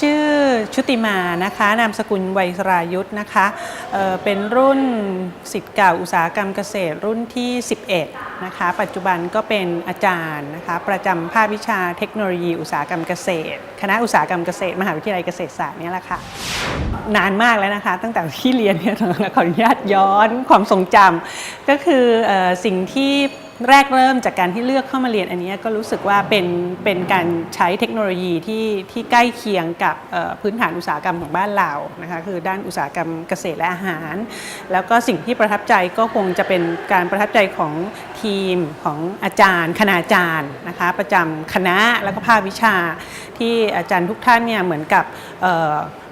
ชื่อชุติมานะคะนามสกุลไวยสรายุทธนะคะเเป็นรุ่นสิทธิ์เก่าอุตสาหกรรมเกษตรรุ่นที่ 11นะคะปัจจุบันก็เป็นอาจารย์นะคะประจำภาควิชาเทคโนโลยีอุตสาหกรรมเกษตร คณะอุตสาหกรรมเกษตร มหาวิทยาลัยเกษตรศาสตร์นี่แหละค่ะนานมากแล้วนะคะ ตั้งแต่ที่เรียนเนี่ยขออนุญาตย้อนความทรงจำก็คือออสิ่งที่ แรกเริ่มจากการที่เลือกเข้ามาเรียนอันนี้ก็รู้สึกว่าเป็นเป็นการใช้เทคโนโลยีที่ที่ใกล้เคียงกับพื้นฐานอุตสาหกรรมของบ้านเรานะคะคือด้านอุตสาหกรรมเกษตรและอาหาร แล้วก็สิ่งที่ประทับใจก็คงจะเป็นการประทับใจของทีมของอาจารย์ คณาจารย์นะคะประจำคณะแล้วก็ภาควิชาที่อาจารย์ทุกท่านเนี่ยเหมือนกับ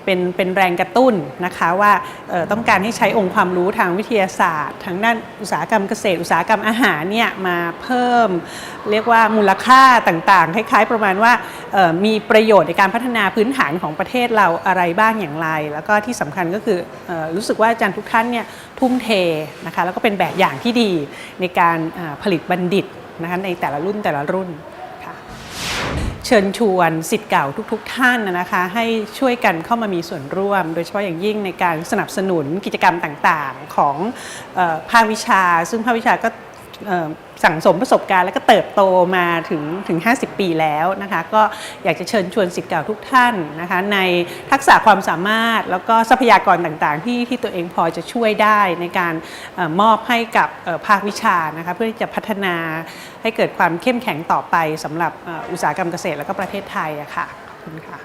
เป็นเป็นแรงกระตุ้นนะคะว่าต้องการให้ใช้องค์ความรู้ทางวิทยาศาสตร์ทางด้านอุตสาหกรรมเกษตร อุตสาหกรรมอาหารเนี่ยมาเพิ่ม เรียกว่ามูลค่าต่างๆ คล้ายๆ ประมาณว่ามีประโยชน์ในการพัฒนาพื้นฐานของประเทศเราอะไรบ้างอย่างไร แล้วก็ที่สำคัญก็คือรู้สึกว่าอาจารย์ทุกท่านเนี่ยทุ่มเทนะคะแล้วก็เป็นแบบอย่างที่ดีในการผลิตบัณฑิตนะคะในแต่ละรุ่นแต่ละรุ่น เชิญชวนสิทธิ์เก่าทุก ๆ ท่านนะคะให้ช่วยกันเข้ามามีส่วนร่วม โดยเฉพาะอย่างยิ่งในการสนับสนุนกิจกรรมต่างๆ ของออภาควิชา ซึ่งภาควิชาก็ สั่งสมประสบการณ์แล้วก็เติบโตมาถึงถึง 50 ปีแล้วนะคะก็อยากจะเชิญชวนสิทธิ์เก่าทุกท่านนะคะในทักษะความสามารถแล้วก็ทรัพยากรต่างๆ ที่ที่ตัวเองพอจะช่วยได้ในการออมอบให้กับภาควิชานะคะเพื่อที่จะพัฒนาให้เกิดความเข้มแข็งต่อไปสำหรับอ,อ,อุตสาหกรรมเกษตรและก็ประเทศไทยอะค่ะขอบคุณค่ะ